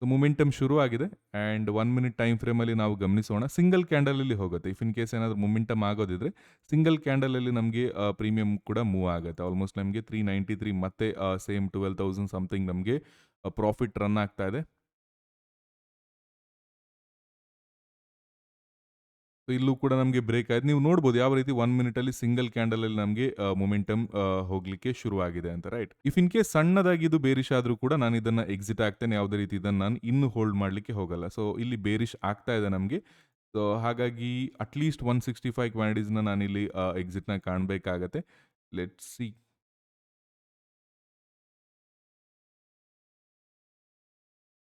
ಸೊ ಮೊಮೆಂಟಮ್ ಶುರು ಆಗಿದೆ ಆ್ಯಂಡ್ ಒನ್ ಮಿನಿಟ್ ಟೈಮ್ ಫ್ರೇಮಲ್ಲಿ ನಾವು ಗಮನಿಸೋಣ. ಸಿಂಗಲ್ ಕ್ಯಾಂಡಲಲ್ಲಿ ಹೋಗುತ್ತೆ. ಇಫ್ ಇನ್ ಕೇಸ್ ಏನಾದರೂ ಮೊಮೆಂಟಮ್ ಆಗೋದಿದ್ರೆ ಸಿಂಗಲ್ ಕ್ಯಾಂಡಲಲ್ಲಿ ನಮಗೆ ಪ್ರೀಮಿಯಂ ಕೂಡ ಮೂವ್ ಆಗುತ್ತೆ ಆಲ್ಮೋಸ್ಟ್ ನಮಗೆ 393 ಮತ್ತೆ ಸೇಮ್ ಟ್ವೆಲ್ ತೌಸಂಡ್ ಸಮಥಿಂಗ್ ನಮಗೆ ಪ್ರಾಫಿಟ್ ರನ್ ಆಗ್ತಾ ಇದೆ. ಸೊ ಇಲ್ಲೂ ಕೂಡ ನಮಗೆ ಬ್ರೇಕ್ ಆಯ್ತು. ನೀವು ನೋಡ್ಬೋದು ಯಾವ ರೀತಿ ಒನ್ ಮಿನಿಟಲ್ಲಿ ಸಿಂಗಲ್ ಕ್ಯಾಂಡಲಲ್ಲಿ ನಮಗೆ ಮೊಮೆಂಟಮ್ ಹೋಗಲಿಕ್ಕೆ ಶುರುವಾಗಿದೆ ಅಂತ ರೈಟ್. ಇಫ್ ಇನ್ ಕೇಸ್ ಸಣ್ಣದಾಗಿ ಇದು ಬೇರಿಶ್ ಆದ್ರೂ ಕೂಡ ನಾನು ಇದನ್ನ ಎಕ್ಸಿಟ್ ಆಗ್ತೇನೆ. ಯಾವುದೇ ರೀತಿ ಇದನ್ನ ನಾನು ಇನ್ನು ಹೋಲ್ಡ್ ಮಾಡ್ಲಿಕ್ಕೆ ಹೋಗಲ್ಲ. ಸೊ ಇಲ್ಲಿ ಬೇರಿಷ್ ಆಗ್ತಾ ಇದೆ ನಮಗೆ. ಸೊ ಹಾಗಾಗಿ ಅಟ್‌ಲೀಸ್ಟ್ 165 ಕ್ವಾಂಟಿಟೀಸ್‌ನ ನಾನಿಲ್ಲಿ ಎಕ್ಸಿಟ್‌ನ ಕಾಣಬೇಕಾಗತ್ತೆ. Let's see.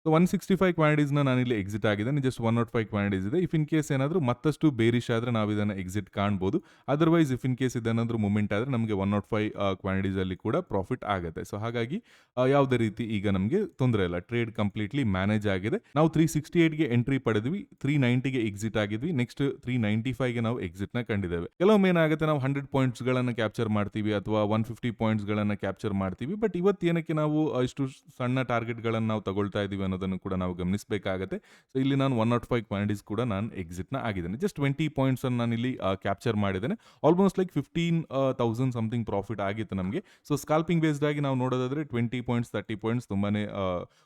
ಸೊ 165 ಕ್ವಾಂಟಿಟೀಸ್‌ನ ನಾನಿಲ್ಲಿ ಎಕ್ಸಿಟ್ ಆಗಿದ್ದೇನೆ. ಜಸ್ಟ್ 105 ಕ್ವಾಂಟಿಟೀಸ್ ಇದೆ. ಇಫ್ ಇನ್ ಕೇಸ್ ಏನಾದರೂ ಮತ್ತಷ್ಟು ಬೇರಿಶ್ ಆದರೆ ನಾವು ಇದನ್ನು ಎಕ್ಸಿಟ್ ಕಾಣ್ಬೋದು. ಅದರ್ವೈಸ್ ಇಫ್ ಇನ್ ಕೇಸ್ ಇದೇನಾದರೂ ಮೂಮೆಂಟ್ ಆದರೆ ನಮಗೆ ಒನ್ ನಾಟ್ ಫೈವ್ ಕ್ವಾಂಟಿಟೀಸಲ್ಲಿ ಕೂಡ ಪ್ರಾಫಿಟ್ ಆಗುತ್ತೆ ಸೊ ಹಾಗಾಗಿ ಯಾವುದೇ ರೀತಿ ಈಗ ನಮಗೆ ತೊಂದರೆ ಇಲ್ಲ. ಟ್ರೇಡ್ ಕಂಪ್ಲೀಟ್ಲಿ ಮ್ಯಾನೇಜ್ ಆಗಿದೆ. ನಾವು 368ಗೆ ಎಂಟ್ರಿ ಪಡೆದ್ವಿ. 390ಗೆ ಎಕ್ಸಿಟ್ ಆಗಿದ್ವಿ. ನೆಕ್ಸ್ಟ್ 395ಗೆ ನಾವು ಎಕ್ಸಿಟ್‌ನ ಕಂಡಿದ್ದೇವೆ. ಕೆಲವೊಮ್ಮೆ ಏನಾಗುತ್ತೆ, ನಾವು ಹಂಡ್ರೆಡ್ ಪಾಯಿಂಟ್ಸ್ಗಳನ್ನು ಕ್ಯಾಪ್ಚರ್ ಮಾಡ್ತೀವಿ ಅಥವಾ ಒನ್ ಫಿಫ್ಟಿ ಪಾಯಿಂಟ್ಸ್ಗಳನ್ನು ಕ್ಯಾಪ್ಚರ್ ಮಾಡ್ತೀವಿ. ಬಟ್ ಇವತ್ತು ಏನಕ್ಕೆ ನಾವು ಇಷ್ಟು ಸಣ್ಣ ಟಾರ್ಗೆಟ್ಗಳನ್ನು ನಾವು ತಗೊಳ್ತಾ ಇದೀವಿ ಅನ್ನೋದನ್ನು ಕೂಡ ನಾವು ಗಮನಿಸಬೇಕಾಗತ್ತೆ. ಸೊ ಇಲ್ಲಿ ನಾನು 105 ಕ್ವಾಂಟಿಟೀಸ್ ಕೂಡ ನಾನು ಎಕ್ಸಿಟ್‌ನ ಆಗಿದ್ದೇನೆ. ಜಸ್ಟ್ 20 ಪಾಯಿಂಟ್ಸ್ ಅನ್ನು ನಾನು ಇಲ್ಲಿ ಕ್ಯಾಪ್ಚರ್ ಮಾಡಿದ್ದೇನೆ. ಆಲ್ಮೋಸ್ಟ್ ಲೈಕ್ 15,000 ಸಮಥಿಂಗ್ ಪ್ರಾಫಿಟ್ ಆಗಿತ್ತು ನಮಗೆ. ಸೊ ಸ್ಕಾಲ್ಪಿಂಗ್ ಬೇಸ್ಡ್ ಆಗಿ ನಾವು ನೋಡೋದಾದ್ರೆ 20 ಪಾಯಿಂಟ್ಸ್, 30 ಪಾಯಿಂಟ್ಸ್ ತುಂಬಾನೇ ಅ,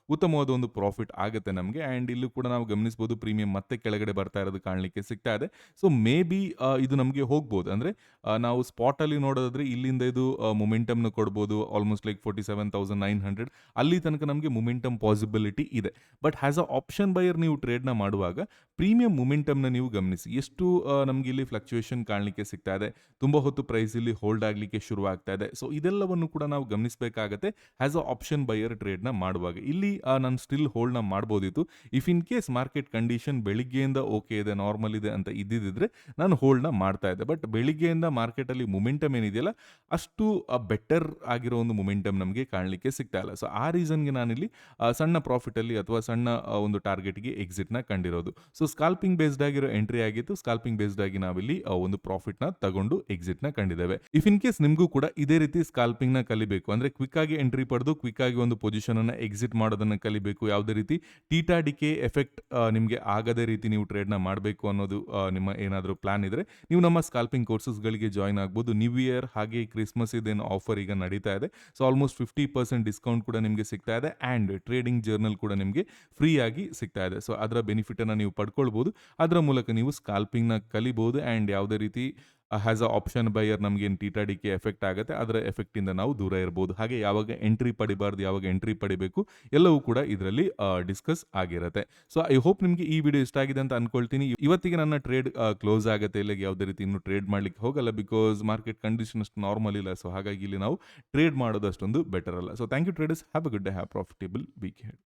ಉತ್ತಮವಾದ ಒಂದು ಪ್ರಾಫಿಟ್ ಆಗುತ್ತೆ ನಮಗೆ ಆ್ಯಂಡ್ ಇಲ್ಲೂ ಕೂಡ ನಾವು ಗಮನಿಸಬಹುದು ಪ್ರೀಮಿಯಂ ಮತ್ತೆ ಕೆಳಗಡೆ ಬರ್ತಾ ಇರೋದು ಕಾಣಲಿಕ್ಕೆ ಸಿಗ್ತಾ ಇದೆ. ಸೊ ಮೇ ಬಿ ಇದು ನಮಗೆ ಹೋಗ್ಬೋದು. ಅಂದ್ರೆ ನಾವು ಸ್ಪಾಟಲ್ಲಿ ನೋಡೋದಾದ್ರೆ ಇಲ್ಲಿಂದ ಇದು ಮೊಮೆಂಟಮ್‌ನ ಕೊಡ್ಬೋದು. ಆಲ್ಮೋಸ್ಟ್ ಲೈಕ್ 47,900 ಅಲ್ಲಿ ತನಕ ನಮಗೆ ಮೊಮೆಂಟಮ್ ಪಾಸಿಬಿಲಿಟಿ ಇದೆ. But as a option buyer ನೀವು ಟ್ರೇಡ್‌ನ ಮಾಡುವಾಗ ಪ್ರೀಮಿಯಂ ಮೊಮೆಂಟಮ್‌ನ ನೀವು ಗಮನಿಸಿ. ಎಷ್ಟು ನಮ್ಗೆ ಇಲ್ಲಿ ಫ್ಲಕ್ಚುಯೇಷನ್ ಕಾಣಲಿಕ್ಕೆ ಸಿಗ್ತಾ ಇದೆ. ತುಂಬ ಹೊತ್ತು ಪ್ರೈಸ್ ಇಲ್ಲಿ ಹೋಲ್ಡ್ ಆಗ್ಲಿಕ್ಕೆ ಶುರುವಾಗ್ತಾ ಇದೆ. ಸೊ ಇದೆಲ್ಲವನ್ನು ಕೂಡ ನಾವು ಗಮನಿಸಬೇಕಾಗತ್ತೆ ಆಸ್ ಅ ಆಪ್ಷನ್ ಬೈಯರ್ ಟ್ರೇಡ್‌ನ ಮಾಡುವಾಗ. ಇಲ್ಲಿ ನಾನು ಸ್ಟಿಲ್ ಹೋಲ್ಡ್‌ನ ಮಾಡ್ಬೋದಿತ್ತು. If in case market condition ಬೆಳಿಗ್ಗೆಯಿಂದ ಓಕೆ ಇದೆ, ನಾರ್ಮಲ್ ಇದೆ ಅಂತ ಇದ್ದಿದ್ದಿದ್ರೆ ನಾನು ಹೋಲ್ಡ್‌ನ ಮಾಡ್ತಾ ಇದ್ದೆ. ಬಟ್ ಬೆಳಿಗ್ಗೆಯಿಂದ ಮಾರ್ಕೆಟಲ್ಲಿ ಮುಮೆಂಟಮ್ ಏನಿದೆಯಲ್ಲ ಅಷ್ಟು ಬೆಟರ್ ಆಗಿರೋ ಒಂದು ಮುಮೆಂಟಮ್ ನಮಗೆ ಕಾಣಲಿಕ್ಕೆ ಸಿಗ್ತಾ ಇಲ್ಲ. ಸೊ ಆ ರೀಸನ್‌ಗೆ ನಾನಿಲ್ಲಿ ಸಣ್ಣ ಸಣ್ಣ ಪ್ರಾಫಿಟಲ್ಲಿ ಅಥವಾ ಸಣ್ಣ ಒಂದು ಟಾರ್ಗೆಟ್‌ಗೆ ಎಕ್ಸಿಟ್‌ನ ಕಂಡಿರೋದು. ಸೊ ಸ್ಕಾಲ್ಪಿಂಗ್ ಬೇಸ್ಡ್ ಆಗಿರೋ ಎಂಟ್ರಿ ಆಗಿತ್ತು. ಸ್ಕಾಲ್ಪಿಂಗ್ ಬೇಸ್ಡ್ ಆಗಿ ನಾವಿಲ್ಲಿ ಒಂದು ಪ್ರಾಫಿಟ್‌ನ ತಗೊಂಡು ಎಕ್ಸಿಟ್‌ನ ಕಂಡಿದ್ದೇವೆ. ಇಫ್ ಇನ್ ಕೇಸ್ ನಿಮಗೂ ಕೂಡ ಇದೇ ರೀತಿ ಸ್ಕಾಲ್ಪಿಂಗ್‌ನ ಕಲಿಬೇಕು. ಅಂದ್ರೆ ಕ್ವಿಕ್ ಆಗಿ ಎಂಟ್ರಿ ಪಡೆದು ಕ್ವಿಕ್ ಆಗಿ ಒಂದು ಪೊಸಿಷನ್ ಅನ್ನ ಎಕ್ಸಿಟ್ ಮಾಡೋದನ್ನ ಕಲಿಬೇಕು. ಯಾವುದೇ ರೀತಿ ಟೀಟಾ ಡಿಕೆ ಎಫೆಕ್ಟ್ ನಿಮಗೆ ಆಗದೇ ರೀತಿ ನೀವು ಟ್ರೇಡ್‌ನ ಮಾಡಬೇಕು ಅನ್ನೋದು ನಿಮ್ಮ ಏನಾದರೂ ಪ್ಲಾನ್ ಇದ್ರೆ, ನೀವು ನಮ್ಮ ಸ್ಕಾಲ್ಪಿಂಗ್ ಕೋರ್ಸಸ್‌ಗಳಿಗೆ ಜಾಯಿನ್ ಆಗ್ಬೋದು. ನ್ಯೂ ಇಯರ್ ಹಾಗೆ ಕ್ರಿಸ್ಮಸ್ ಇದೇನು ಆಫರ್ ಈಗ ನಡೀತಾ ಇದೆ. ಸೊ ಆಲ್ಮೋಸ್ಟ್ 50% ಡಿಸ್ಕೌಂಟ್ ಕೂಡ ನಿಮಗೆ ಸಿಗ್ತಾ ಇದೆ ಆ್ಯಂಡ್ ಟ್ರೇಡಿಂಗ್ ಜರ್ನಲ್ ಕೂಡ ನಿಮಗೆ ಫ್ರೀಯಾಗಿ ಸಿಗ್ತಾ ಇದೆ. ಸೊ ಅದರ ಬೆನಿಫಿಟನ್ನು ನೀವು ಪಡ್ಕೊಳ್ಬೋದು. ಅದರ ಮೂಲಕ ನೀವು ಸ್ಕಾಲ್ಪಿಂಗ್‌ನ ಕಲಿಬೋದು ಆ್ಯಂಡ್ ಯಾವುದೇ ರೀತಿ ಹ್ಯಾಸ್ ಅ ಆಪ್ಷನ್ ಬೈಯರ್ ನಮಗೇನು ಟೀಟಾ ಡಿಕೆ ಎಫೆಕ್ಟ್ ಆಗುತ್ತೆ ಅದರ ಎಫೆಕ್ಟಿಂದ ನಾವು ದೂರ ಇರ್ಬೋದು. ಹಾಗೆ ಯಾವಾಗ ಎಂಟ್ರಿ ಪಡಿಬಾರ್ದು, ಯಾವಾಗ ಎಂಟ್ರಿ ಪಡಿಬೇಕು ಎಲ್ಲವೂ ಕೂಡ ಇದರಲ್ಲಿ ಡಿಸ್ಕಸ್ ಆಗಿರುತ್ತೆ ಸೊ ಐ ಹೋಪ್ ನಿಮಗೆ ಈ ವಿಡಿಯೋ ಇಷ್ಟ ಆಗಿದೆ ಅಂತ ಅನ್ಕೊಳ್ತೀನಿ. ಇವತ್ತಿಗೆ ನನ್ನ ಟ್ರೇಡ್ ಕ್ಲೋಸ್ ಆಗುತ್ತೆ ಇಲ್ಲ ಯಾವುದೇ ರೀತಿ ಇನ್ನು ಟ್ರೇಡ್ ಮಾಡಲಿಕ್ಕೆ ಹೋಗಲ್ಲ. ಬಿಕಾಸ್ ಮಾರ್ಕೆಟ್ ಕಂಡೀಷನ್ ಅಷ್ಟು ನಾರ್ಮಲ್ ಇಲ್ಲ. ಸೊ ಹಾಗಾಗಿ ಇಲ್ಲಿ ನಾವು ಟ್ರೇಡ್ ಮಾಡೋದು ಅಷ್ಟೊಂದು ಬೆಟರ್ ಅಲ್ಲ. So thank you traders. Have a good day. Have profitable week ahead.